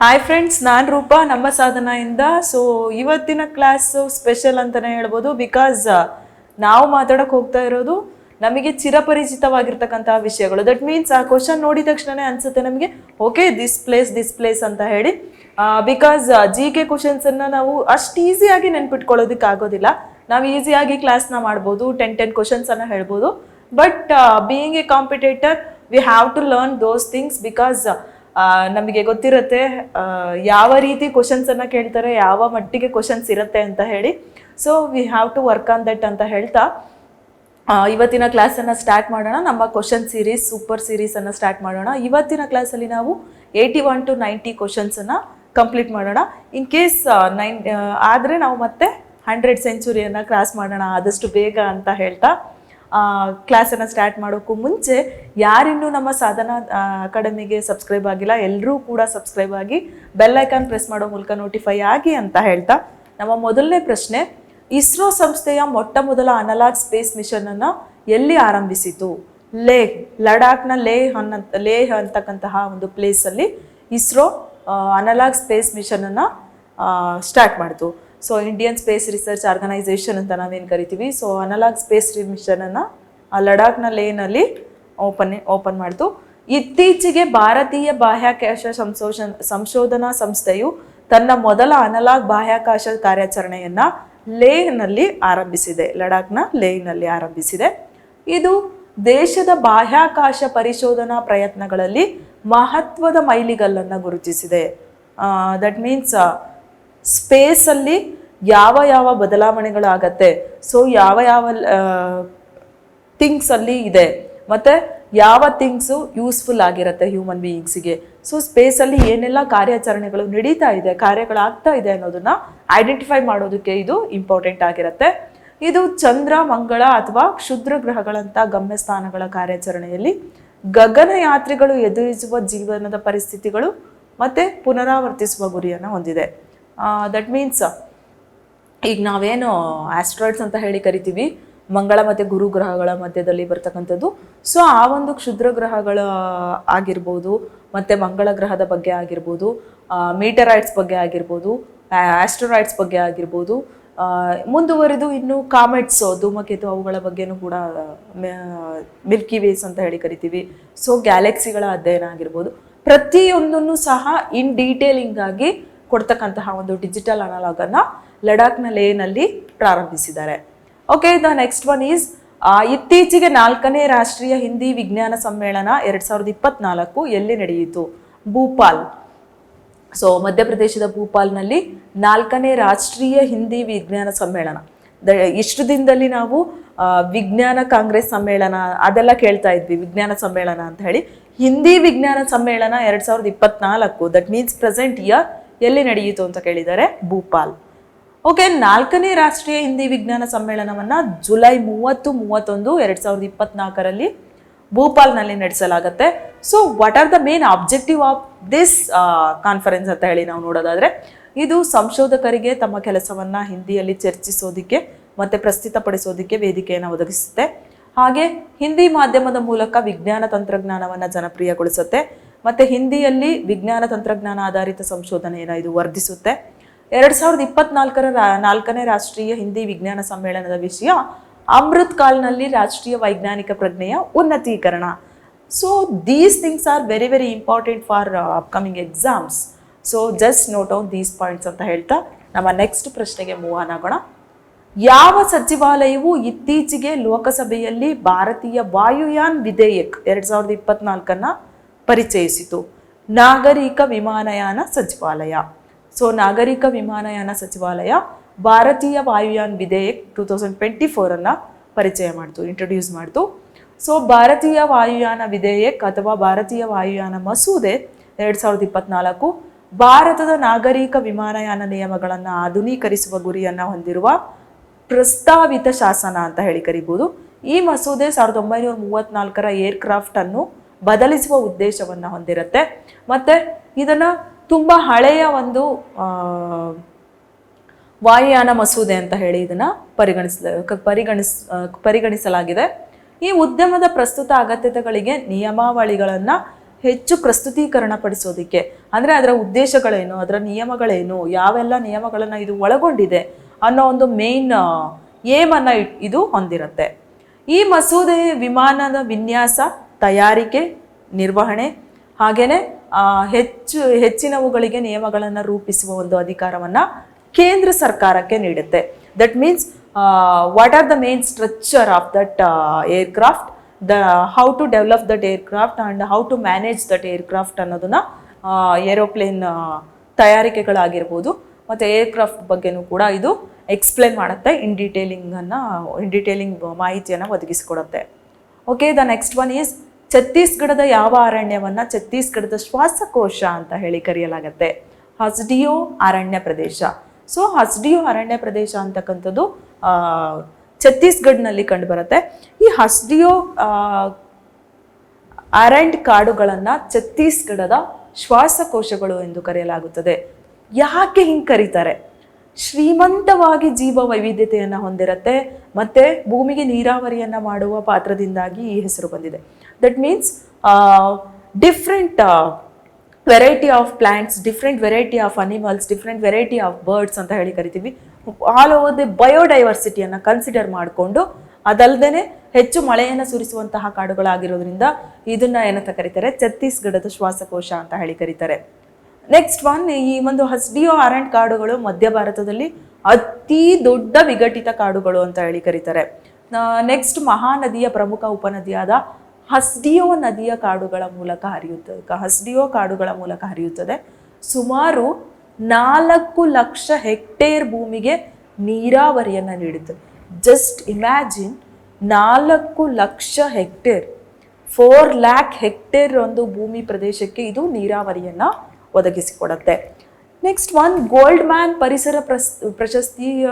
Hi friends ನಾನು ರೂಪಾ, ನಮ್ಮ ಸಾಧನೆಯಿಂದ. ಸೊ ಇವತ್ತಿನ ಕ್ಲಾಸು ಸ್ಪೆಷಲ್ ಅಂತಲೇ ಹೇಳ್ಬೋದು ಬಿಕಾಸ್ ನಾವು ಮಾತಾಡೋಕೆ ಹೋಗ್ತಾ ಇರೋದು ನಮಗೆ ಚಿರಪರಿಚಿತವಾಗಿರ್ತಕ್ಕಂತಹ ವಿಷಯಗಳು. ದಟ್ ಮೀನ್ಸ್ ಆ ಕ್ವಶನ್ ನೋಡಿದ ತಕ್ಷಣನೇ ಅನ್ಸುತ್ತೆ ನಮಗೆ okay this place this place ಅಂತ ಹೇಳಿ. ಬಿಕಾಸ್ ಜಿ ಕೆ ಕ್ವಶನ್ಸನ್ನು ನಾವು ಅಷ್ಟು ಈಸಿಯಾಗಿ ನೆನ್ಪಿಟ್ಕೊಳ್ಳೋದಕ್ಕೆ ಆಗೋದಿಲ್ಲ. ನಾವು ಈಸಿಯಾಗಿ ಕ್ಲಾಸ್ನ ಮಾಡ್ಬೋದು ಟೆನ್ ಟೆನ್ ಕ್ವಶನ್ಸನ್ನು ಹೇಳ್ಬೋದು. But being a competitor we have to learn those things because ನಮಗೆ ಗೊತ್ತಿರುತ್ತೆ ಯಾವ ರೀತಿ ಕ್ವಶನ್ಸ್ ಅನ್ನ ಕೇಳ್ತಾರೆ, ಯಾವ ಮಟ್ಟಿಗೆ ಕ್ವಶನ್ಸ್ ಇರುತ್ತೆ ಅಂತ ಹೇಳಿ. So we have to work on that ಅಂತ ಹೇಳ್ತಾ ಇವತ್ತಿನ ಕ್ಲಾಸನ್ನು ಸ್ಟಾರ್ಟ್ ಮಾಡೋಣ. ನಮ್ಮ ಕ್ವಶನ್ ಸೀರೀಸ್ ಸೂಪರ್ ಸೀರೀಸನ್ನು ಸ್ಟಾರ್ಟ್ ಮಾಡೋಣ. ಇವತ್ತಿನ ಕ್ಲಾಸಲ್ಲಿ ನಾವು ಏಯ್ಟಿ ಒನ್ ಟು ನೈಂಟಿ ಕ್ವಶನ್ಸನ್ನು ಕಂಪ್ಲೀಟ್ ಮಾಡೋಣ. ಇನ್ ಕೇಸ್ ನೈನ್ ಆದರೆ ನಾವು ಮತ್ತೆ ಹಂಡ್ರೆಡ್ ಸೆಂಚುರಿಯನ್ನು ಕ್ರಾಸ್ ಮಾಡೋಣ. ಆದಷ್ಟು ಬೇಗ ಅಂತ ಹೇಳ್ತಾ. ಕ್ಲಾಸನ್ನು ಸ್ಟಾರ್ಟ್ ಮಾಡೋಕ್ಕೂ ಮುಂಚೆ ಯಾರಿನ್ನೂ ನಮ್ಮ ಸಾಧನ ಅಕಾಡೆಮಿಗೆ ಸಬ್ಸ್ಕ್ರೈಬ್ ಆಗಿಲ್ಲ ಎಲ್ಲರೂ ಕೂಡ ಸಬ್ಸ್ಕ್ರೈಬ್ ಆಗಿ ಬೆಲ್ ಐಕಾನ್ ಪ್ರೆಸ್ ಮಾಡೋ ಮೂಲಕ ನೋಟಿಫೈ ಆಗಿ ಅಂತ ಹೇಳ್ತಾ, ನಮ್ಮ ಮೊದಲನೇ ಪ್ರಶ್ನೆ, ಇಸ್ರೋ ಸಂಸ್ಥೆಯ ಮೊಟ್ಟ ಮೊದಲ ಅನಲಾಗ್ ಸ್ಪೇಸ್ ಮಿಷನ್ ಅನ್ನ ಎಲ್ಲಿ ಆರಂಭಿಸಿತು? ಲೇಹ್ ಲಡಾಖ್ನ ಲೇಹ್ ಅನ್ನಂತ ಲೇಹ್ ಅಂತಕ್ಕಂತಹ ಒಂದು ಪ್ಲೇಸಲ್ಲಿ ಇಸ್ರೋ ಅನಲಾಗ್ ಸ್ಪೇಸ್ ಮಿಷನ್ ಅನ್ನ ಸ್ಟಾರ್ಟ್ ಮಾಡಿತು. So Indian space research organisation ಅಂತ ನಾವೇನು ಕರಿತೀವಿ? ಸೊ ಅನಲಾಗ್ ಸ್ಪೇಸ್ ಮಿಷನನ್ನು ಆ ಲಡಾಖ್ನ ಲೇನಲ್ಲಿ ಓಪನ್ ಓಪನ್ ಮಾಡಿತು ಇತ್ತೀಚೆಗೆ ಭಾರತೀಯ ಬಾಹ್ಯಾಕಾಶ ಸಂಶೋಧನ ಸಂಶೋಧನಾ ಸಂಸ್ಥೆಯು ತನ್ನ ಮೊದಲ ಅನಲಾಗ್ ಬಾಹ್ಯಾಕಾಶ ಕಾರ್ಯಾಚರಣೆಯನ್ನು ಲೇಹ್ನಲ್ಲಿ ಆರಂಭಿಸಿದೆ. ಲಡಾಖ್ನ ಲೇಹ್ನಲ್ಲಿ ಆರಂಭಿಸಿದೆ. ಇದು ದೇಶದ ಬಾಹ್ಯಾಕಾಶ ಪರಿಶೋಧನಾ ಪ್ರಯತ್ನಗಳಲ್ಲಿ ಮಹತ್ವದ ಮೈಲಿಗಲ್ಲನ್ನು ಗುರುತಿಸಿದೆ. ದಟ್ ಮೀನ್ಸ್ ಸ್ಪೇಸಲ್ಲಿ ಯಾವ ಯಾವ ಬದಲಾವಣೆಗಳಾಗತ್ತೆ. ಸೊ ಯಾವ ಯಾವ ಥಿಂಗ್ಸ್ ಅಲ್ಲಿ ಇದೆ. ಮತ್ತೆ ಯಾವ ಥಿಂಗ್ಸು ಯೂಸ್ಫುಲ್ ಆಗಿರುತ್ತೆ ಹ್ಯೂಮನ್ ಬೀಯಿಂಗ್ಸಿಗೆ. ಸೊ ಸ್ಪೇಸಲ್ಲಿ ಏನೆಲ್ಲ ಕಾರ್ಯಾಚರಣೆಗಳು ನಡೀತಾ ಇದೆ, ಕಾರ್ಯಗಳಾಗ್ತಾ ಇದೆ ಅನ್ನೋದನ್ನ ಐಡೆಂಟಿಫೈ ಮಾಡೋದಕ್ಕೆ ಇದು ಇಂಪಾರ್ಟೆಂಟ್ ಆಗಿರುತ್ತೆ. ಇದು ಚಂದ್ರ, ಮಂಗಳ ಅಥವಾ ಕ್ಷುದ್ರ ಗ್ರಹಗಳಂಥ ಗಮ್ಯಸ್ಥಾನಗಳ ಕಾರ್ಯಾಚರಣೆಯಲ್ಲಿ ಗಗನಯಾತ್ರಿಗಳು ಎದುರಿಸುವ ಜೀವನದ ಪರಿಸ್ಥಿತಿಗಳು ಮತ್ತೆ ಪುನರಾವರ್ತಿಸುವ ಗುರಿಯನ್ನು ಹೊಂದಿದೆ. ದಟ್ ಮೀನ್ಸ್ ಈಗ ನಾವೇನು ಆಸ್ಟ್ರಾಯ್ಡ್ಸ್ ಅಂತ ಹೇಳಿ ಕರಿತೀವಿ, ಮಂಗಳ ಮತ್ತು ಗುರು ಗ್ರಹಗಳ ಮಧ್ಯದಲ್ಲಿ ಬರ್ತಕ್ಕಂಥದ್ದು. ಸೊ ಆ ಒಂದು ಕ್ಷುದ್ರ ಗ್ರಹಗಳ ಆಗಿರ್ಬೋದು, ಮತ್ತು ಮಂಗಳ ಗ್ರಹದ ಬಗ್ಗೆ ಆಗಿರ್ಬೋದು ಮೀಟರಾಯ್ಡ್ಸ್ ಬಗ್ಗೆ ಆಗಿರ್ಬೋದು ಆಸ್ಟ್ರಾಯ್ಡ್ಸ್ ಬಗ್ಗೆ ಆಗಿರ್ಬೋದು ಮುಂದುವರೆದು ಇನ್ನು ಕಾಮೆಟ್ಸ್ ಧೂಮಕೇತು ಅವುಗಳ ಬಗ್ಗೆನೂ ಕೂಡ ಮಿಲ್ಕಿ ವೇಸ್ ಅಂತ ಹೇಳಿ ಕರಿತೀವಿ. ಸೊ ಗ್ಯಾಲೆಕ್ಸಿಗಳ ಅಧ್ಯಯನ ಆಗಿರ್ಬೋದು. ಪ್ರತಿಯೊಂದನ್ನು ಸಹ ಇನ್ ಡೀಟೇಲಿಂಗ್ ಆಗಿ ಕೊಡ್ತಕ್ಕಂತಹ ಒಂದು ಡಿಜಿಟಲ್ ಅನಲಾಗನ್ನು ಲಡಾಖ್ನ ಲೇನಲ್ಲಿ ಪ್ರಾರಂಭಿಸಿದ್ದಾರೆ. Okay the next one is ಇತ್ತೀಚೆಗೆ ನಾಲ್ಕನೇ ರಾಷ್ಟ್ರೀಯ ಹಿಂದಿ ವಿಜ್ಞಾನ ಸಮ್ಮೇಳನ ಎರಡು ಸಾವಿರದ ಇಪ್ಪತ್ನಾಲ್ಕು ಎಲ್ಲಿ ನಡೆಯಿತು? ಭೂಪಾಲ್. ಸೊ ಮಧ್ಯಪ್ರದೇಶದ ಭೂಪಾಲ್ನಲ್ಲಿ ನಾಲ್ಕನೇ ರಾಷ್ಟ್ರೀಯ ಹಿಂದಿ ವಿಜ್ಞಾನ ಸಮ್ಮೇಳನ. ದ- ಇಷ್ಟು ದಿನದಲ್ಲಿ ನಾವು ವಿಜ್ಞಾನ ಕಾಂಗ್ರೆಸ್ ಸಮ್ಮೇಳನ, ಅದೆಲ್ಲ ಕೇಳ್ತಾ ಇದ್ವಿ, ವಿಜ್ಞಾನ ಸಮ್ಮೇಳನ ಅಂತ ಹೇಳಿ. ಹಿಂದಿ ವಿಜ್ಞಾನ ಸಮ್ಮೇಳನ ಎರಡು ಸಾವಿರದ ಇಪ್ಪತ್ನಾಲ್ಕು ದಟ್ ಮೀನ್ಸ್ ಪ್ರೆಸೆಂಟ್ ಇಯರ್ ಎಲ್ಲಿ ನಡೆಯಿತು ಅಂತ ಕೇಳಿದ್ದಾರೆ ಭೂಪಾಲ್. ಓಕೆ, ನಾಲ್ಕನೇ ರಾಷ್ಟ್ರೀಯ ಹಿಂದಿ ವಿಜ್ಞಾನ ಸಮ್ಮೇಳನವನ್ನ ಜುಲೈ ಮೂವತ್ತು, ಮೂವತ್ತೊಂದು, ಎರಡ್ ಸಾವಿರದ ಇಪ್ಪತ್ನಾಲ್ಕರಲ್ಲಿ ಭೂಪಾಲ್ನಲ್ಲಿ ನಡೆಸಲಾಗುತ್ತೆ. So what are the main objective of this conference ಅಂತ ಹೇಳಿ ನಾವು ನೋಡೋದಾದ್ರೆ, ಇದು ಸಂಶೋಧಕರಿಗೆ ತಮ್ಮ ಕೆಲಸವನ್ನ ಹಿಂದಿಯಲ್ಲಿ ಚರ್ಚಿಸೋದಿಕ್ಕೆ ಮತ್ತೆ ಪ್ರಸ್ತುತಪಡಿಸೋದಕ್ಕೆ ವೇದಿಕೆಯನ್ನು ಒದಗಿಸುತ್ತೆ. ಹಾಗೆ, ಹಿಂದಿ ಮಾಧ್ಯಮದ ಮೂಲಕ ವಿಜ್ಞಾನ ತಂತ್ರಜ್ಞಾನವನ್ನು ಜನಪ್ರಿಯಗೊಳಿಸುತ್ತೆ. ಮತ್ತೆ ಹಿಂದಿಯಲ್ಲಿ ವಿಜ್ಞಾನ ತಂತ್ರಜ್ಞಾನ ಆಧಾರಿತ ಸಂಶೋಧನೆಯನ್ನು ಇದು ವರ್ಧಿಸುತ್ತೆ. ಎರಡು ಸಾವಿರದ ಇಪ್ಪತ್ನಾಲ್ಕರ ನಾಲ್ಕನೇ ರಾಷ್ಟ್ರೀಯ ಹಿಂದಿ ವಿಜ್ಞಾನ ಸಮ್ಮೇಳನದ ವಿಷಯ ಅಮೃತ್ ಕಾಲ್ನಲ್ಲಿ ರಾಷ್ಟ್ರೀಯ ವೈಜ್ಞಾನಿಕ ಪ್ರಜ್ಞೆಯ ಉನ್ನತೀಕರಣ. So these things are very very important for upcoming exams so just note down these points ಅಂತ ಹೇಳ್ತಾ, ನಮ್ಮ ನೆಕ್ಸ್ಟ್ ಪ್ರಶ್ನೆಗೆ ಮೂವ್ ಆನ್ ಆಗೋಣ. ಯಾವ ಸಚಿವಾಲಯವು ಇತ್ತೀಚೆಗೆ ಲೋಕಸಭೆಯಲ್ಲಿ ಭಾರತೀಯ ವಾಯುಯಾನ್ ವಿಧೇಯಕ್ ಎರಡ್ ಸಾವಿರದ ಇಪ್ಪತ್ನಾಲ್ಕನ್ನ ಪರಿಚಯಿಸಿತು. ನಾಗರಿಕ ವಿಮಾನಯಾನ ಸಚಿವಾಲಯ. ಸೊ ನಾಗರಿಕ ವಿಮಾನಯಾನ ಸಚಿವಾಲಯ Bharatiya Vayuyan Vidheyak two thousand twenty ಫೋರನ್ನು ಪರಿಚಯ ಮಾಡಿತು ಇಂಟ್ರೊಡ್ಯೂಸ್ ಮಾಡಿತು. ಸೊ ಭಾರತೀಯ ವಾಯುಯಾನ ವಿಧೇಯಕ್ ಅಥವಾ ಭಾರತೀಯ ವಾಯುಯಾನ ಮಸೂದೆ ಎರಡು ಸಾವಿರದ ಇಪ್ಪತ್ನಾಲ್ಕು ಭಾರತದ ನಾಗರಿಕ ವಿಮಾನಯಾನ ನಿಯಮಗಳನ್ನು ಆಧುನೀಕರಿಸುವ ಗುರಿಯನ್ನು ಹೊಂದಿರುವ ಪ್ರಸ್ತಾವಿತ ಶಾಸನ ಅಂತ ಹೇಳಿ ಕರಿಬೋದು. ಈ ಮಸೂದೆ ಸಾವಿರದ ಒಂಬೈನೂರ ಮೂವತ್ತ್ನಾಲ್ಕರ ಏರ್ಕ್ರಾಫ್ಟ್ ಅನ್ನು ಬದಲಿಸುವ ಉದ್ದೇಶವನ್ನು ಹೊಂದಿರುತ್ತೆ. ಮತ್ತೆ ಇದನ್ನು ತುಂಬ ಹಳೆಯ ಒಂದು ವಾಯುಯಾನ ಮಸೂದೆ ಅಂತ ಹೇಳಿ ಇದನ್ನು ಪರಿಗಣಿಸ, ಪರಿಗಣಿಸ್, ಪರಿಗಣಿಸಲಾಗಿದೆ. ಈ ಉದ್ಯಮದ ಪ್ರಸ್ತುತ ಅಗತ್ಯತೆಗಳಿಗೆ ನಿಯಮಾವಳಿಗಳನ್ನು ಹೆಚ್ಚು ಪ್ರಸ್ತುತೀಕರಣ ಪಡಿಸೋದಕ್ಕೆ ಅಂದರೆ ಅದರ ಉದ್ದೇಶಗಳೇನು, ಅದರ ನಿಯಮಗಳೇನು, ಯಾವೆಲ್ಲ ನಿಯಮಗಳನ್ನು ಇದು ಒಳಗೊಂಡಿದೆ ಅನ್ನೋ ಒಂದು ಮೇನ್ ಏಮನ್ನು ಇದು ಹೊಂದಿರುತ್ತೆ. ಈ ಮಸೂದೆ ವಿಮಾನದ ವಿನ್ಯಾಸ ತಯಾರಿಕೆ, ನಿರ್ವಹಣೆ ಹಾಗೆಯೇ ಹೆಚ್ಚು, ಹೆಚ್ಚಿನವುಗಳಿಗೆ ನಿಯಮಗಳನ್ನು ರೂಪಿಸುವ ಒಂದು ಅಧಿಕಾರವನ್ನು ಕೇಂದ್ರ ಸರ್ಕಾರಕ್ಕೆ ನೀಡುತ್ತೆ. That means what are the main structure of that aircraft the how to develop that aircraft and how to manage that aircraft ಅನ್ನೋದನ್ನು ಏರೋಪ್ಲೇನ್ ತಯಾರಿಕೆಗಳಾಗಿರ್ಬೋದು. ಮತ್ತು ಏರ್ಕ್ರಾಫ್ಟ್ ಬಗ್ಗೆನೂ ಕೂಡ ಇದು ಎಕ್ಸ್ಪ್ಲೇನ್ ಮಾಡುತ್ತೆ ಇನ್ ಡೀಟೇಲಿಂಗನ್ನು ಇನ್ ಡೀಟೇಲಿಂಗ್ ಮಾಹಿತಿಯನ್ನು ಒದಗಿಸಿಕೊಡುತ್ತೆ. Okay the next one is ಛತ್ತೀಸ್ಗಢದ ಯಾವ ಅರಣ್ಯವನ್ನ ಛತ್ತೀಸ್ಗಢದ ಶ್ವಾಸಕೋಶ ಅಂತ ಹೇಳಿ ಕರೆಯಲಾಗತ್ತೆ. ಹಸ್ಡಿಯೋ ಅರಣ್ಯ ಪ್ರದೇಶ. ಸೊ ಹಸ್ಡಿಯೋ ಅರಣ್ಯ ಪ್ರದೇಶ ಅಂತಕ್ಕಂಥದ್ದು ಛತ್ತೀಸ್ಗಢ್ನಲ್ಲಿ ಕಂಡುಬರುತ್ತೆ. ಈ ಹಸ್ಡಿಯೋ ಅರಣ್ಯ ಕಾಡುಗಳನ್ನು ಛತ್ತೀಸ್ಗಢದ ಶ್ವಾಸಕೋಶಗಳು ಎಂದು ಕರೆಯಲಾಗುತ್ತದೆ. ಯಾಕೆ ಹಿಂಗೆ ಕರೀತಾರೆ? ಶ್ರೀಮಂತವಾಗಿ ಜೀವ ವೈವಿಧ್ಯತೆಯನ್ನು ಹೊಂದಿರುತ್ತೆ, ಮತ್ತೆ ಭೂಮಿಗೆ ನೀರಾವರಿಯನ್ನು ಮಾಡುವ ಪಾತ್ರದಿಂದಾಗಿ ಈ ಹೆಸರು ಬಂದಿದೆ. That means different variety of plants different variety of animals different variety of birds ಅಂತ ಹೇಳಿ ಕರಿತೀವಿ. ಆಲ್ ಓವರ್ ದಿ ಬಯೋಡೈವರ್ಸಿಟಿಯನ್ನು ಕನ್ಸಿಡರ್ ಮಾಡಿಕೊಂಡು ಅದಲ್ಲದೆ ಹೆಚ್ಚು ಮಳೆಯನ್ನು ಸುರಿಸುವಂತಹ ಕಾಡುಗಳಾಗಿರೋದ್ರಿಂದ ಇದನ್ನು ಏನಂತ ಕರೀತಾರೆ? ಛತ್ತೀಸ್ಗಢದ ಶ್ವಾಸಕೋಶ ಅಂತ ಹೇಳಿ ಕರೀತಾರೆ. ನೆಕ್ಸ್ಟ್ ಒನ್ ಈ ಒಂದು ಹಸ್ಡಿಯೋ ಅರಣ್ಯ ಕಾಡುಗಳು ಮಧ್ಯ ಭಾರತದಲ್ಲಿ ಅತಿ ದೊಡ್ಡ ವಿಘಟಿತ ಕಾಡುಗಳು ಅಂತ ಹೇಳಿ ಕರೀತಾರೆ. ನೆಕ್ಸ್ಟ್ ಮಹಾನದಿಯ ಪ್ರಮುಖ ಉಪನದಿಯಾದ ಹಸ್ಡಿಯೋ ನದಿಯ ಕಾಡುಗಳ ಮೂಲಕ ಹರಿಯುತ್ತದೆ. ಹಸ್ಡಿಯೋ ಕಾಡುಗಳ ಮೂಲಕ ಹರಿಯುತ್ತದೆ. ಸುಮಾರು ನಾಲ್ಕು ಲಕ್ಷ ಹೆಕ್ಟೇರ್ ಭೂಮಿಗೆ ನೀರಾವರಿಯನ್ನು ನೀಡುತ್ತದೆ. ಜಸ್ಟ್ ಇಮ್ಯಾಜಿನ್ ನಾಲ್ಕು lakh hectare, four lakh hectare ಒಂದು ಭೂಮಿ ಪ್ರದೇಶಕ್ಕೆ ಇದು ನೀರಾವರಿಯನ್ನು ಒದಗಿಸಿಕೊಡುತ್ತೆ. ನೆಕ್ಸ್ಟ್ ಒನ್ ಗೋಲ್ಡ್ ಮ್ಯಾನ್ ಪರಿಸರ ಪ್ರಸ್, ಪ್ರಶಸ್ತಿಯ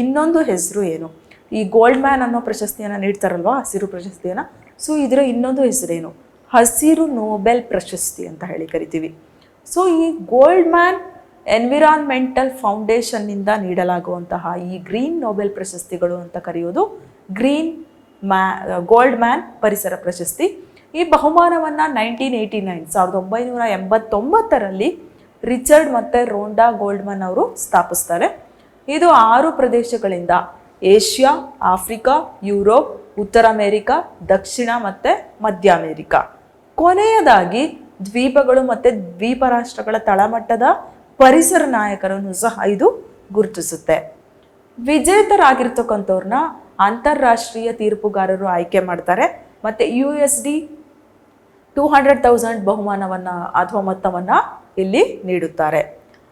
ಇನ್ನೊಂದು ಹೆಸರು ಏನು? ಈ ಗೋಲ್ಡ್ ಮ್ಯಾನ್ ಅನ್ನೋ ಪ್ರಶಸ್ತಿಯನ್ನು ನೀಡ್ತಾರಲ್ವಾ? ಹಸಿರು ಪ್ರಶಸ್ತಿಯನ್ನು. ಸೊ ಇದರ ಇನ್ನೊಂದು ಹೆಸರೇನು? ಹಸಿರು ನೋಬೆಲ್ ಪ್ರಶಸ್ತಿ ಅಂತ ಹೇಳಿ ಕರಿತೀವಿ. ಸೊ ಈ ಗೋಲ್ಡ್ ಮ್ಯಾನ್ ಎನ್ವಿರಾನ್ಮೆಂಟಲ್ ಫೌಂಡೇಶನ್ನಿಂದ ನೀಡಲಾಗುವಂತಹ ಈ ಗ್ರೀನ್ ನೋಬೆಲ್ ಪ್ರಶಸ್ತಿಗಳು ಅಂತ ಕರೆಯೋದು ಗ್ರೀನ್ ಮ್ಯಾ ಗೋಲ್ಡ್ ಮ್ಯಾನ್ ಪರಿಸರ ಪ್ರಶಸ್ತಿ. ಈ ಬಹುಮಾನವನ್ನು ನೈನ್ಟೀನ್ ಏಯ್ಟಿ ನೈನ್, ಸಾವಿರದ ಒಂಬೈನೂರ ಎಂಬತ್ತೊಂಬತ್ತರಲ್ಲಿ ರಿಚರ್ಡ್ ಮತ್ತು ರೋಂಡಾ ಗೋಲ್ಡ್ಮನ್ ಅವರು ಸ್ಥಾಪಿಸ್ತಾರೆ. ಇದು ಆರು ಪ್ರದೇಶಗಳಿಂದ ಏಷ್ಯಾ, ಆಫ್ರಿಕಾ, ಯುರೋಪ್ ಉತ್ತರ ಅಮೇರಿಕಾ, ದಕ್ಷಿಣ ಮತ್ತು ಮಧ್ಯ ಅಮೇರಿಕಾ. ಕೊನೆಯದಾಗಿ ದ್ವೀಪಗಳು ಮತ್ತು ದ್ವೀಪ ರಾಷ್ಟ್ರಗಳ ತಳಮಟ್ಟದ ಪರಿಸರ ನಾಯಕರನ್ನು ಸಹ ಇದು ಗುರುತಿಸುತ್ತೆ. ವಿಜೇತರಾಗಿರ್ತಕ್ಕಂಥವ್ರನ್ನ ಅಂತಾರಾಷ್ಟ್ರೀಯ ತೀರ್ಪುಗಾರರು ಆಯ್ಕೆ ಮಾಡ್ತಾರೆ. ಮತ್ತು U S D two hundred thousand ಬಹುಮಾನವನ್ನು ಅಥವಾ ಮೊತ್ತವನ್ನು ಇಲ್ಲಿ ನೀಡುತ್ತಾರೆ.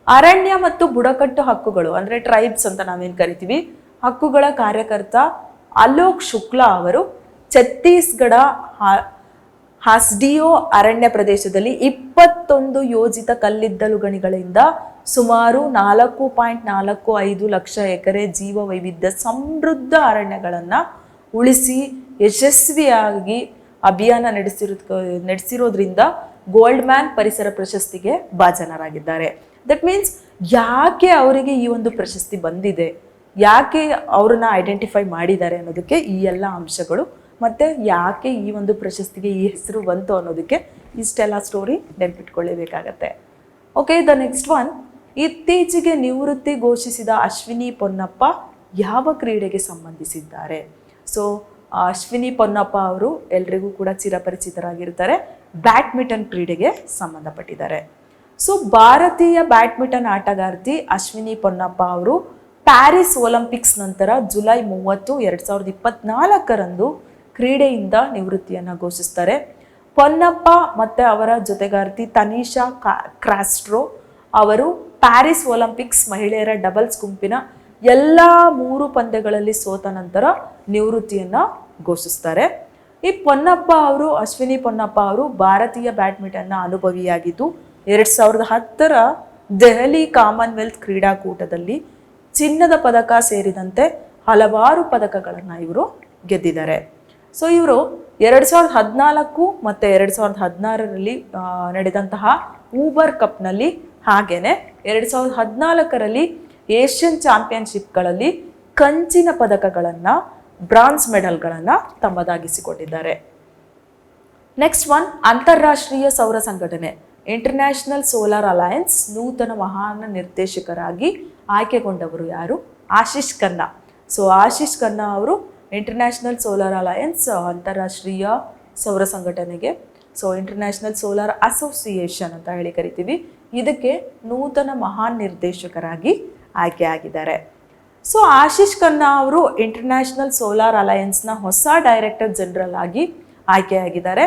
ಅರಣ್ಯ ಮತ್ತು ಬುಡಕಟ್ಟು ಹಕ್ಕುಗಳು ಅಂದರೆ ಟ್ರೈಬ್ಸ್ ಅಂತ ನಾವೇನು ಕರಿತೀವಿ? ಹಕ್ಕುಗಳ ಕಾರ್ಯಕರ್ತ ಅಲೋಕ್ ಶುಕ್ಲಾ ಅವರು ಛತ್ತೀಸ್ಗಢ ಹಾಸ್ಡಿಯೋ ಅರಣ್ಯ ಪ್ರದೇಶದಲ್ಲಿ ಇಪ್ಪತ್ತೊಂದು ಯೋಜಿತ ಕಲ್ಲಿದ್ದಲು ಗಣಿಗಳಿಂದ ಸುಮಾರು ನಾಲ್ಕು ಪಾಯಿಂಟ್ ನಾಲ್ಕು ಐದು ಲಕ್ಷ ಎಕರೆ ಜೀವ ವೈವಿಧ್ಯ ಸಮೃದ್ಧ ಅರಣ್ಯಗಳನ್ನು ಉಳಿಸಿ ಯಶಸ್ವಿಯಾಗಿ ಅಭಿಯಾನ ನಡೆಸಿರೋ, ನಡೆಸಿರೋದ್ರಿಂದ ಗೋಲ್ಡ್ ಮ್ಯಾನ್ ಪರಿಸರ ಪ್ರಶಸ್ತಿಗೆ ಭಾಜನರಾಗಿದ್ದಾರೆ. ದಟ್ ಮೀನ್ಸ್ ಯಾಕೆ ಅವರಿಗೆ ಈ ಒಂದು ಪ್ರಶಸ್ತಿ ಬಂದಿದೆ? ಯಾಕೆ ಅವ್ರನ್ನ ಐಡೆಂಟಿಫೈ ಮಾಡಿದ್ದಾರೆ ಅನ್ನೋದಕ್ಕೆ ಈ ಎಲ್ಲ ಅಂಶಗಳು, ಮತ್ತು ಯಾಕೆ ಈ ಒಂದು ಪ್ರಶಸ್ತಿಗೆ ಈ ಹೆಸರು ಬಂತು ಅನ್ನೋದಕ್ಕೆ ಇಷ್ಟೆಲ್ಲ ಸ್ಟೋರಿ ನೆನ್ಪಿಟ್ಕೊಳ್ಳೇಬೇಕಾಗತ್ತೆ. ಓಕೆ ದ ನೆಕ್ಸ್ಟ್ ಒನ್ ಇತ್ತೀಚೆಗೆ ನಿವೃತ್ತಿ ಘೋಷಿಸಿದ ಅಶ್ವಿನಿ ಪೊನ್ನಪ್ಪ ಯಾವ ಕ್ರೀಡೆಗೆ ಸಂಬಂಧಿಸಿದ್ದಾರೆ? ಸೊ ಅಶ್ವಿನಿ ಪೊನ್ನಪ್ಪ ಅವರು ಎಲ್ರಿಗೂ ಕೂಡ ಚಿರಪರಿಚಿತರಾಗಿರ್ತಾರೆ, ಬ್ಯಾಡ್ಮಿಂಟನ್ ಕ್ರೀಡೆಗೆ ಸಂಬಂಧಪಟ್ಟಿದ್ದಾರೆ. ಸೊ ಭಾರತೀಯ ಬ್ಯಾಡ್ಮಿಂಟನ್ ಆಟಗಾರ್ತಿ ಅಶ್ವಿನಿ ಪೊನ್ನಪ್ಪ ಅವರು ಪ್ಯಾರಿಸ್ ಒಲಿಂಪಿಕ್ಸ್ ನಂತರ ಜುಲೈ ಮೂವತ್ತು, ಎರಡು ಸಾವಿರದ ಇಪ್ಪತ್ನಾಲ್ಕರಂದು ಕ್ರೀಡೆಯಿಂದ ನಿವೃತ್ತಿಯನ್ನು ಘೋಷಿಸ್ತಾರೆ. ಪೊನ್ನಪ್ಪ ಮತ್ತು ಅವರ ಜೊತೆಗಾರ್ತಿ ತನಿಷಾ ಕ್ರಾಸ್ಟ್ರೋ ಅವರು ಪ್ಯಾರಿಸ್ ಒಲಿಂಪಿಕ್ಸ್ ಮಹಿಳೆಯರ ಡಬಲ್ಸ್ ಗುಂಪಿನ ಎಲ್ಲ ಮೂರು ಪಂದ್ಯಗಳಲ್ಲಿ ಸೋತ ನಂತರ ನಿವೃತ್ತಿಯನ್ನು ಘೋಷಿಸ್ತಾರೆ. ಈ ಪೊನ್ನಪ್ಪ ಅವರು, ಅಶ್ವಿನಿ ಪೊನ್ನಪ್ಪ ಅವರು ಭಾರತೀಯ ಬ್ಯಾಡ್ಮಿಂಟನ್ನ ಅನುಭವಿಯಾಗಿದ್ದು, ಎರಡು ಸಾವಿರದ ಹತ್ತರ ದೆಹಲಿ ಕಾಮನ್ವೆಲ್ತ್ ಕ್ರೀಡಾಕೂಟದಲ್ಲಿ ಚಿನ್ನದ ಪದಕ ಸೇರಿದಂತೆ ಹಲವಾರು ಪದಕಗಳನ್ನು ಇವರು ಗೆದ್ದಿದ್ದಾರೆ. ಸೊ ಇವರು ಎರಡು ಸಾವಿರದ ಹದಿನಾಲ್ಕು ಮತ್ತು ಎರಡು ಸಾವಿರದ ಹದಿನಾರರಲ್ಲಿ ನಡೆದಂತಹ ಊಬರ್ ಕಪ್ನಲ್ಲಿ ಹಾಗೇನೆ ಎರಡು ಸಾವಿರದ ಹದಿನಾಲ್ಕರಲ್ಲಿ ಏಷ್ಯನ್ ಚಾಂಪಿಯನ್ಶಿಪ್ಗಳಲ್ಲಿ ಕಂಚಿನ ಪದಕಗಳನ್ನು, ಬ್ರಾನ್ಸ್ ಮೆಡಲ್ಗಳನ್ನು ತಮ್ಮದಾಗಿಸಿಕೊಂಡಿದ್ದಾರೆ ನೆಕ್ಸ್ಟ್ ಒನ್ ಅಂತಾರಾಷ್ಟ್ರೀಯ ಸೌರ ಸಂಘಟನೆ. ಇಂಟರ್ನ್ಯಾಷನಲ್ ಸೋಲಾರ್ ಅಲಯನ್ಸ್ ನೂತನ ಮಹಾನ್ ನಿರ್ದೇಶಕರಾಗಿ ಆಯ್ಕೆಗೊಂಡವರು ಯಾರು? ಆಶೀಶ್ ಖನ್ನಾ. ಸೊ ಆಶೀಶ್ ಖನ್ನಾ ಅವರು ಇಂಟರ್ನ್ಯಾಷನಲ್ ಸೋಲಾರ್ ಅಲಯನ್ಸ್ ಅಂತಾರಾಷ್ಟ್ರೀಯ ಸೌರ ಸಂಘಟನೆಗೆ. ಸೊ ಇಂಟರ್ನ್ಯಾಷನಲ್ ಸೋಲಾರ್ ಅಸೋಸಿಯೇಷನ್ ಅಂತ ಹೇಳಿ ಕರಿತೀವಿ. ಇದಕ್ಕೆ ನೂತನ ಮಹಾನ್ ನಿರ್ದೇಶಕರಾಗಿ ಆಯ್ಕೆಯಾಗಿದ್ದಾರೆ ಸೊ ಆಶೀಶ್ ಖನ್ನಾ ಅವರು ಇಂಟರ್ನ್ಯಾಷನಲ್ ಸೋಲಾರ್ ಅಲಯನ್ಸ್ನ ಹೊಸ ಡೈರೆಕ್ಟರ್ ಜನರಲ್ ಆಗಿ ಆಯ್ಕೆಯಾಗಿದ್ದಾರೆ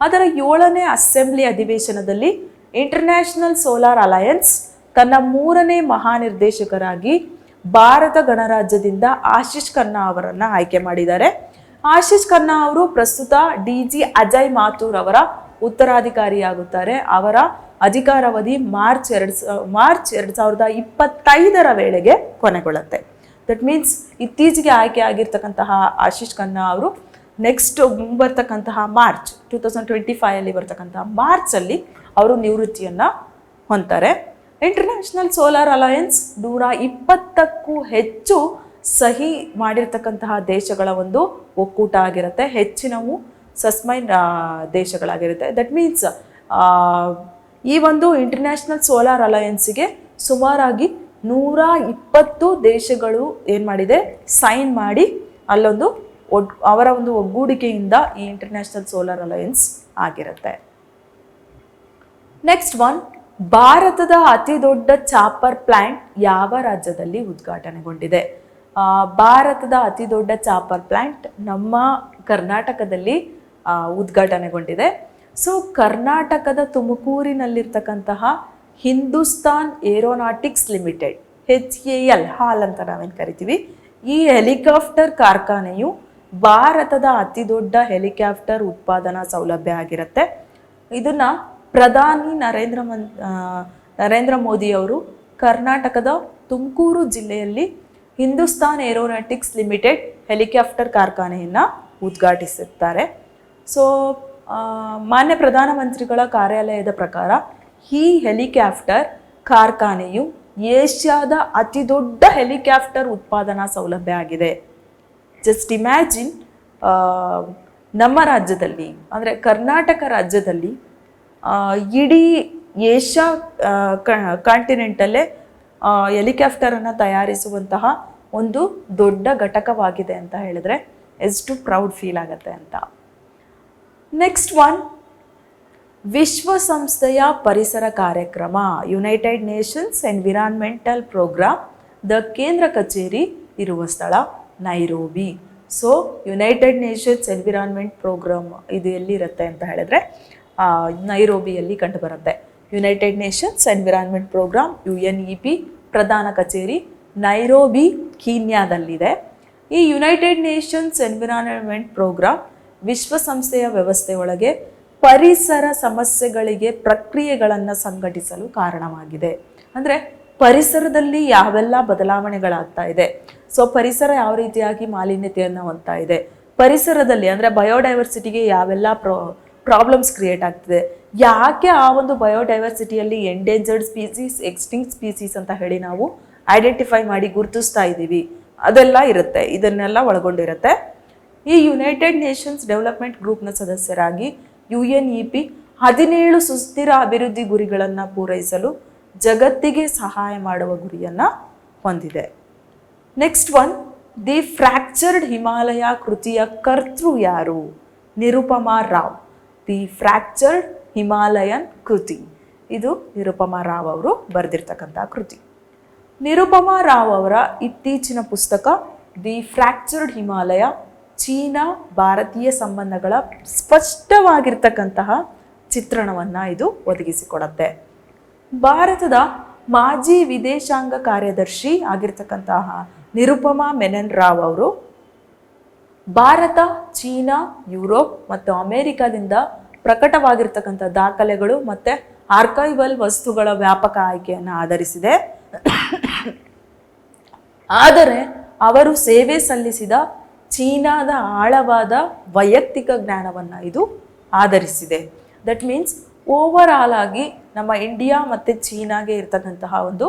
ಅದರ ಏಳನೇ ಅಸೆಂಬ್ಲಿ ಅಧಿವೇಶನದಲ್ಲಿ ಇಂಟರ್ನ್ಯಾಷನಲ್ ಸೋಲಾರ್ ಅಲಯನ್ಸ್ ತನ್ನ ಮೂರನೇ ಮಹಾನಿರ್ದೇಶಕರಾಗಿ ಭಾರತ ಗಣರಾಜ್ಯದಿಂದ ಆಶಿಷ್ ಖನ್ನಾ ಅವರನ್ನ ಆಯ್ಕೆ ಮಾಡಿದ್ದಾರೆ. ಆಶೀಶ್ ಖನ್ನಾ ಅವರು ಪ್ರಸ್ತುತ ಡಿ ಜಿ ಅಜಯ್ ಮಾಥೂರ್ ಅವರ ಉತ್ತರಾಧಿಕಾರಿಯಾಗುತ್ತಾರೆ. ಅವರ ಅಧಿಕಾರಾವಧಿ ಮಾರ್ಚ್ ಎರಡು ಮಾರ್ಚ್ ಎರಡು ಸಾವಿರದ ಇಪ್ಪತ್ತೈದರ ವೇಳೆಗೆ ಕೊನೆಗೊಳ್ಳುತ್ತೆ. ದಟ್ ಮೀನ್ಸ್ ಇತ್ತೀಚೆಗೆ ಆಯ್ಕೆ ಆಗಿರ್ತಕ್ಕಂತಹ ಆಶಿಷ್ ಖನ್ನಾ ಅವರು ನೆಕ್ಸ್ಟ್ ಬರ್ತಕ್ಕಂತಹ ಮಾರ್ಚ್ ಟೂ ತೌಸಂಡ್ ಟ್ವೆಂಟಿ ಫೈವಲ್ಲಿ ಬರ್ತಕ್ಕಂತಹ ಮಾರ್ಚಲ್ಲಿ ಅವರು ನಿವೃತ್ತಿಯನ್ನು ಹೊಂತಾರೆ ಇಂಟರ್ನ್ಯಾಷನಲ್ ಸೋಲಾರ್ ಅಲಯನ್ಸ್ ನೂರ ಇಪ್ಪತ್ತಕ್ಕೂ ಹೆಚ್ಚು ಸಹಿ ಮಾಡಿರ್ತಕ್ಕಂತಹ ದೇಶಗಳ ಒಂದು ಒಕ್ಕೂಟ ಆಗಿರುತ್ತೆ. ಹೆಚ್ಚಿನವು ಸಸ್ಮೈನ್ ದೇಶಗಳಾಗಿರುತ್ತೆ. ದಟ್ ಮೀನ್ಸ್ ಈ ಒಂದು ಇಂಟರ್ನ್ಯಾಷನಲ್ ಸೋಲಾರ್ ಅಲಯನ್ಸಿಗೆ ಸುಮಾರಾಗಿ ನೂರ ಇಪ್ಪತ್ತು ದೇಶಗಳು ಏನು ಮಾಡಿದೆ? ಸೈನ್ ಮಾಡಿ ಅಲ್ಲೊಂದು ಒಡ್, ಅವರ ಒಂದು ಒಗ್ಗೂಡಿಕೆಯಿಂದ ಈ ಇಂಟರ್ನ್ಯಾಷನಲ್ ಸೋಲಾರ್ ಅಲಯನ್ಸ್ ಆಗಿರುತ್ತೆ. ನೆಕ್ಸ್ಟ್ ಒನ್ ಭಾರತದ ಅತಿ ದೊಡ್ಡ ಚಾಪರ್ ಪ್ಲಾಂಟ್ ಯಾವ ರಾಜ್ಯದಲ್ಲಿ ಉದ್ಘಾಟನೆಗೊಂಡಿದೆ? ಭಾರತದ ಅತಿ ದೊಡ್ಡ ಚಾಪರ್ ಪ್ಲಾಂಟ್ ನಮ್ಮ ಕರ್ನಾಟಕದಲ್ಲಿ ಉದ್ಘಾಟನೆಗೊಂಡಿದೆ. ಸೊ, ಕರ್ನಾಟಕದ ತುಮಕೂರಿನಲ್ಲಿರ್ತಕ್ಕಂತಹ Hindustan aeronautics limited H A L HAL ಅಂತ ನಾವೇನು ಕರಿತೀವಿ, ಈ ಹೆಲಿಕಾಪ್ಟರ್ ಕಾರ್ಖಾನೆಯು ಭಾರತದ ಅತಿ ದೊಡ್ಡ ಹೆಲಿಕಾಪ್ಟರ್ ಉತ್ಪಾದನಾ ಸೌಲಭ್ಯ ಆಗಿರುತ್ತೆ. ಇದನ್ನ ಪ್ರಧಾನಿ ನರೇಂದ್ರ ಮನ್ ನರೇಂದ್ರ ಮೋದಿ ಅವರು ಕರ್ನಾಟಕದ ತುಮಕೂರು ಜಿಲ್ಲೆಯಲ್ಲಿ ಹಿಂದೂಸ್ತಾನ್ ಏರೋನಾಟಿಕ್ಸ್ ಲಿಮಿಟೆಡ್ ಹೆಲಿಕಾಪ್ಟರ್ ಕಾರ್ಖಾನೆಯನ್ನು ಉದ್ಘಾಟಿಸುತ್ತಾರೆ. ಸೊ ಮಾನ್ಯ ಪ್ರಧಾನಮಂತ್ರಿಗಳ ಕಾರ್ಯಾಲಯದ ಪ್ರಕಾರ ಈ ಹೆಲಿಕಾಪ್ಟರ್ ಕಾರ್ಖಾನೆಯು ಏಷ್ಯಾದ ಅತಿ ದೊಡ್ಡ ಹೆಲಿಕಾಪ್ಟರ್ ಉತ್ಪಾದನಾ ಸೌಲಭ್ಯ ಆಗಿದೆ. ಜಸ್ಟ್ ಇಮ್ಯಾಜಿನ್ ನಮ್ಮ ರಾಜ್ಯದಲ್ಲಿ, ಅಂದರೆ ಕರ್ನಾಟಕ ರಾಜ್ಯದಲ್ಲಿ ಇಡೀ ಏಷ್ಯಾ ಕಾಂಟಿನೆಂಟಲ್ಲೇ ಹೆಲಿಕಾಪ್ಟರನ್ನು ತಯಾರಿಸುವಂತಹ ಒಂದು ದೊಡ್ಡ ಘಟಕವಾಗಿದೆ ಅಂತ ಹೇಳಿದ್ರೆ ಎಷ್ಟು ಪ್ರೌಡ್ ಫೀಲ್ ಆಗುತ್ತೆ ಅಂತ. ನೆಕ್ಸ್ಟ್ ಒನ್ ವಿಶ್ವಸಂಸ್ಥೆಯ ಪರಿಸರ ಕಾರ್ಯಕ್ರಮ United Nations environmental programme the ಕೇಂದ್ರ ಕಚೇರಿ ಇರುವ ಸ್ಥಳ Nairobi. So united nations environment programme ಇದು ಎಲ್ಲಿರುತ್ತೆ ಅಂತ ಹೇಳಿದ್ರೆ ನೈರೋಬಿಯಲ್ಲಿ ಕಂಡುಬರುತ್ತೆ. United nations environment programme U N E P ಪ್ರಧಾನ ಕಚೇರಿ ನೈರೋಬಿ, ಕೀನ್ಯಾದಲ್ಲಿದೆ. ಈ ಯುನೈಟೆಡ್ ನೇಷನ್ಸ್ ಎನ್ವಿರಾನ್ಮೆಂಟ್ ಪ್ರೋಗ್ರಾಮ್ ವಿಶ್ವಸಂಸ್ಥೆಯ ವ್ಯವಸ್ಥೆಯೊಳಗೆ ಪರಿಸರ ಸಮಸ್ಯೆಗಳಿಗೆ ಪ್ರಕ್ರಿಯೆಗಳನ್ನು ಸಂಘಟಿಸಲು ಕಾರಣವಾಗಿದೆ. ಅಂದರೆ ಪರಿಸರದಲ್ಲಿ ಯಾವೆಲ್ಲ ಬದಲಾವಣೆಗಳಾಗ್ತಾ ಇದೆ? ಸೊ ಪರಿಸರ ಯಾವ ರೀತಿಯಾಗಿ ಮಾಲಿನ್ಯತೆಯನ್ನು ಹೊಂದ್ತಾ ಇದೆ? ಪರಿಸರದಲ್ಲಿ ಅಂದರೆ ಬಯೋಡೈವರ್ಸಿಟಿಗೆ ಯಾವೆಲ್ಲ ಪ್ರೋ ಪ್ರಾಬ್ಲಮ್ಸ್ ಕ್ರಿಯೇಟ್ ಆಗ್ತಿದೆ. ಯಾಕೆ ಆ ಒಂದು ಬಯೋಡೈವರ್ಸಿಟಿಯಲ್ಲಿ ಎಂಡೇಂಜರ್ಡ್ ಸ್ಪೀಸೀಸ್ ಎಕ್ಸ್ಟಿಂಕ್ಟ್ ಸ್ಪೀಸೀಸ್ ಅಂತ ಹೇಳಿ ನಾವು ಐಡೆಂಟಿಫೈ ಮಾಡಿ ಗುರುತಿಸ್ತಾ ಇದ್ದೀವಿ. ಅದೆಲ್ಲ ಇರುತ್ತೆ. ಇದನ್ನೆಲ್ಲ ಒಳಗೊಂಡಿರುತ್ತೆ. ಈ ಯುನೈಟೆಡ್ ನೇಷನ್ಸ್ ಡೆವಲಪ್ಮೆಂಟ್ ಗ್ರೂಪ್ನ ಸದಸ್ಯರಾಗಿ ಯು ಎನ್ ಇ ಪಿ ಹದಿನೇಳು ಸುಸ್ಥಿರ ಅಭಿವೃದ್ಧಿ ಗುರಿಗಳನ್ನು ಪೂರೈಸಲು ಜಗತ್ತಿಗೆ ಸಹಾಯ ಮಾಡುವ ಗುರಿಯನ್ನು ಹೊಂದಿದೆ. Next one the fractured Himalaya ಕೃತಿಯ ಕರ್ತೃ ಯಾರು? Nirupama Rao. The fractured Himalayan ಕೃತಿ. ಇದು ನಿರುಪಮಾ ರಾವ್ ಅವರು ಬರೆದಿರ್ತಕ್ಕಂಥ ಕೃತಿ. ನಿರುಪಮಾ ರಾವ್ ಅವರ ಇತ್ತೀಚಿನ ಪುಸ್ತಕ ದಿ ಫ್ರ್ಯಾಕ್ಚರ್ಡ್ ಹಿಮಾಲಯ ಚೀನಾ ಭಾರತೀಯ ಸಂಬಂಧಗಳ ಸ್ಪಷ್ಟವಾಗಿರ್ತಕ್ಕಂತಹ ಚಿತ್ರಣವನ್ನು ಇದು ಒದಗಿಸಿಕೊಡತ್ತೆ. ಭಾರತದ ಮಾಜಿ ವಿದೇಶಾಂಗ ಕಾರ್ಯದರ್ಶಿ ಆಗಿರ್ತಕ್ಕಂತಹ ನಿರುಪಮಾ ಮೆನನ್ ರಾವ್ ಅವರು ಭಾರತ, ಚೀನಾ, ಯುರೋಪ್ ಮತ್ತು ಅಮೇರಿಕಾದಿಂದ ಪ್ರಕಟವಾಗಿರ್ತಕ್ಕಂಥ ದಾಖಲೆಗಳು ಮತ್ತು ಆರ್ಕೈವಲ್ ವಸ್ತುಗಳ ವ್ಯಾಪಕ ಆಯ್ಕೆಯನ್ನು ಆಧರಿಸಿದೆ. ಆದರೆ ಅವರು ಸೇವೆ ಸಲ್ಲಿಸಿದ ಚೀನಾದ ಆಳವಾದ ವೈಯಕ್ತಿಕ ಜ್ಞಾನವನ್ನು ಇದು ಆಧರಿಸಿದೆ. ದಟ್ ಮೀನ್ಸ್ ಓವರ್ ಆಲ್ ಆಗಿ ನಮ್ಮ ಇಂಡಿಯಾ ಮತ್ತು ಚೀನಾಗೆ ಇರ್ತಕ್ಕಂತಹ ಒಂದು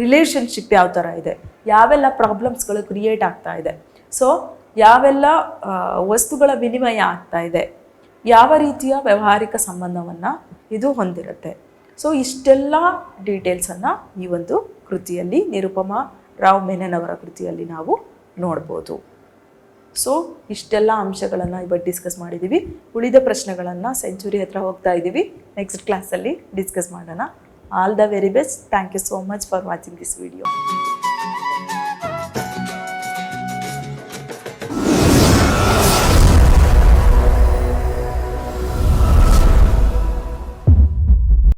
ರಿಲೇಷನ್ಶಿಪ್ ಯಾವ ಥರ ಇದೆ? ಯಾವೆಲ್ಲ ಪ್ರಾಬ್ಲಮ್ಸ್ಗಳು ಕ್ರಿಯೇಟ್ ಆಗ್ತಾ ಇದೆ? ಸೊ ಯಾವೆಲ್ಲ ವಸ್ತುಗಳ ವಿನಿಮಯ ಆಗ್ತಾ ಇದೆ, ಯಾವ ರೀತಿಯ ವ್ಯಾವಹಾರಿಕ ಸಂಬಂಧವನ್ನು ಇದು ಹೊಂದಿರುತ್ತೆ. ಸೊ ಇಷ್ಟೆಲ್ಲ ಡೀಟೇಲ್ಸನ್ನು ಈ ಒಂದು ಕೃತಿಯಲ್ಲಿ, ನಿರುಪಮಾ ರಾವ್ ಮೆನನ್ ಅವರ ಕೃತಿಯಲ್ಲಿ ನಾವು ನೋಡ್ಬೋದು. ಸೊ ಇಷ್ಟೆಲ್ಲ ಅಂಶಗಳನ್ನು ಇವತ್ತು ಡಿಸ್ಕಸ್ ಮಾಡಿದ್ದೀವಿ ಉಳಿದ ಪ್ರಶ್ನೆಗಳನ್ನು ಸೆಂಚುರಿ ಹತ್ರ ಹೋಗ್ತಾ ಇದ್ದೀವಿ ನೆಕ್ಸ್ಟ್ ಕ್ಲಾಸಲ್ಲಿ ಡಿಸ್ಕಸ್ ಮಾಡೋಣ. All the very best thank you so much for watching this video